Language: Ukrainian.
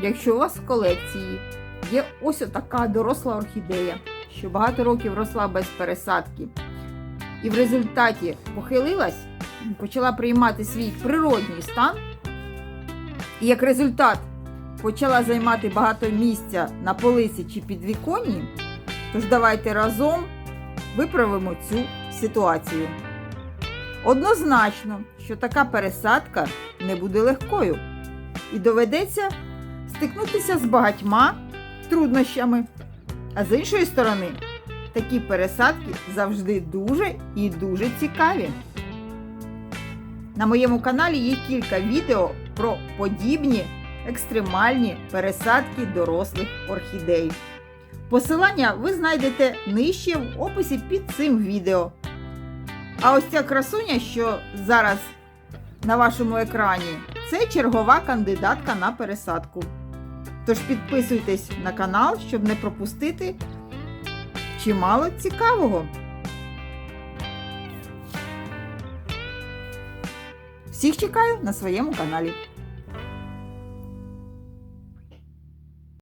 якщо у вас в колекції є ось така доросла орхідея, що багато років росла без пересадки, і в результаті похилилась, почала приймати свій природній стан, і як результат почала займати багато місця на полиці чи підвіконні, тож давайте разом виправимо цю ситуацію. Однозначно, що така пересадка не буде легкою і доведеться стикнутися з багатьма труднощами. А з іншої сторони, такі пересадки завжди дуже і дуже цікаві. На моєму каналі є кілька відео про подібні екстремальні пересадки дорослих орхідей. Посилання ви знайдете нижче в описі під цим відео. А ось ця красуня, що зараз на вашому екрані, це чергова кандидатка на пересадку. Тож підписуйтесь на канал, щоб не пропустити чимало цікавого. Всіх чекаю на своєму каналі.